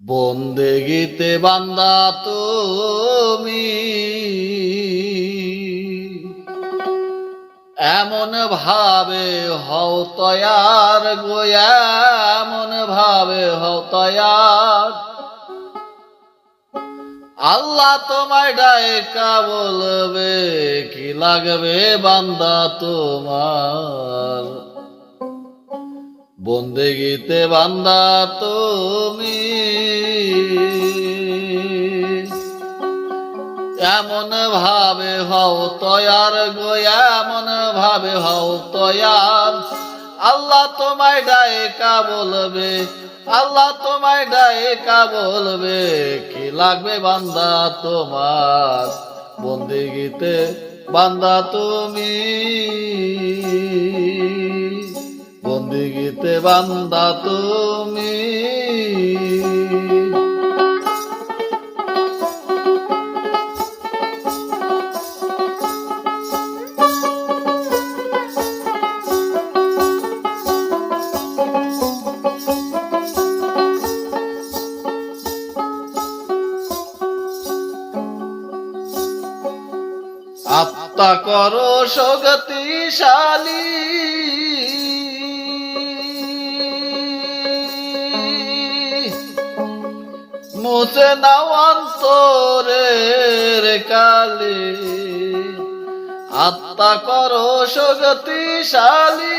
বন্দেগিতে বান্দা তুমি। এমন ভাবে হও তয়ার গো এমন ভাবে হও তয়ার। আল্লাহ তোমায় ডায়কা বলবে, কি লাগবে বান্দা তোমার? বন্দেগিতে বান্দা তুমি। এমন ভাবে হও তয়ার গো, এমন ভাবে হও তয়ার। আল্লাহ তোমায় ডায়কা বলবে আল্লাহ তোমায় ডায়কা বলবে কি লাগবে বান্দা তোমার? বন্দিগিতে বান্দা তুমি। বন্দিগিতে বান্দা তুমি। আত্মা করো শক্তিশালী। মুছে নাও অন্তরের কালি। আত্মা করো শক্তিশালী।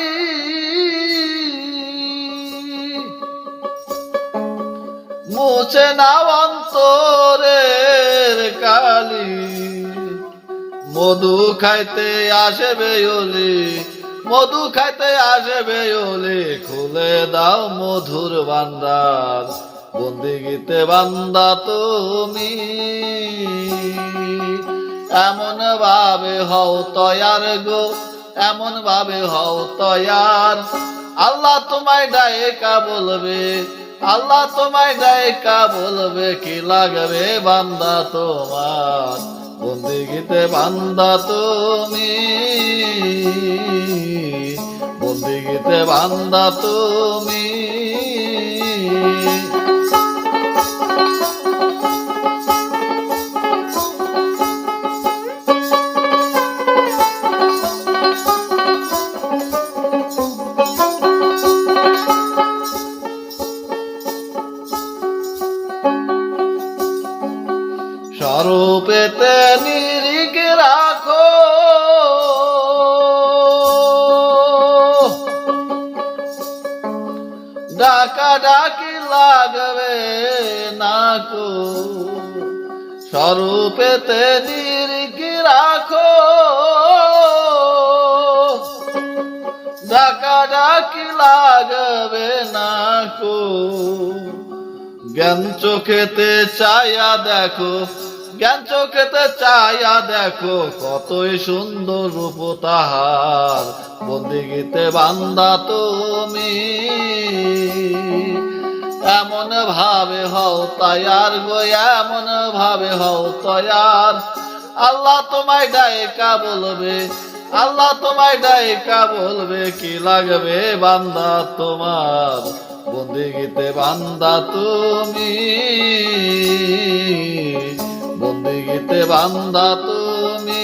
মুছে নাও অন্তরের মধু খাইতে আসবে ওলি, মধু খাইতে আসবে ওলি, খুলে দাও মধুর বান্দার বন্দিগিতে বান্দা তুমি। এমন ভাবে হও তয়ার গো এমন ভাবে হও তয়ার। আল্লাহ তোমায় ডায়েকা বলবে, আল্লাহ তোমায় ডায়েকা বলবে, কি লাগবে বান্দা তোমার? বন্দিগিতে বান্দা তুমি। বন্দিগিতে বান্দা তুমি। ডাকা লাগবে নাকো স্বরূপেতে নিরিখ রাখো? ডাকা ডাকি লাগবে নাকো জ্ঞান চোখেতে চাইয়া দেখো, জ্ঞান চোখেতে চাইয়া দেখো, কতই সুন্দর রূপ তাহার। বন্দিগিতে বান্দা তুমি। এমন ভাবে হও তয়ার গো এমন ভাবে হও তয়ার। আল্লাহ তোমায় ডায়কা বলবে, আল্লাহ তোমায় ডায়কা বলবে, কি লাগবে বান্দা তোমার? বন্দিগিতে বান্দা তুমি, বন্দিগিতে বান্দা তুমি।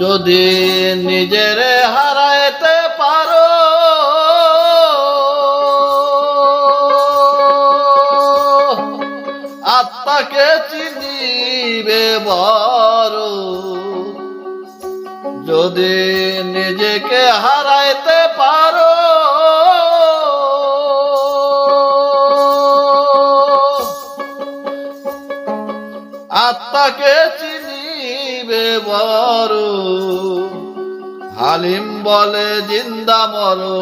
যদি নিজের হারাইতে পারো। আত্মাকে চিনিবে বড়। যদি নিজেকে হারাইতে পারো। আত্মাকে চিনিবে বড়। হালিম বলে, জিন্দা মরো।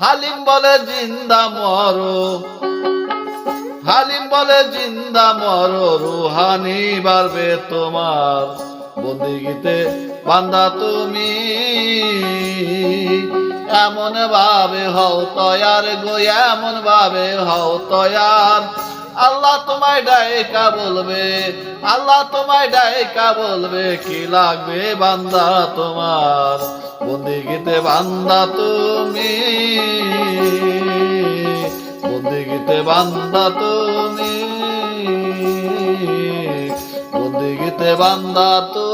হালিম বলে, জিন্দা মরো। হালিম বলে, জিন্দা মরো। রুহানি বাড়বে তোমার বন্দিগিতে। বান্দা তুমি এমন ভাবে হও তয়ার গো, এমন ভাবে হও তয়ার। আল্লাহ তোমায় ডাইকা বলবে, আল্লাহ তোমায় ডাইকা বলবে, কি লাগবে বান্দা তোমার? বন্দিগিতে বান্দা তুমি, বন্দিগিতে বান্দা তুমি, বন্দিগিতে বান্দা তুমি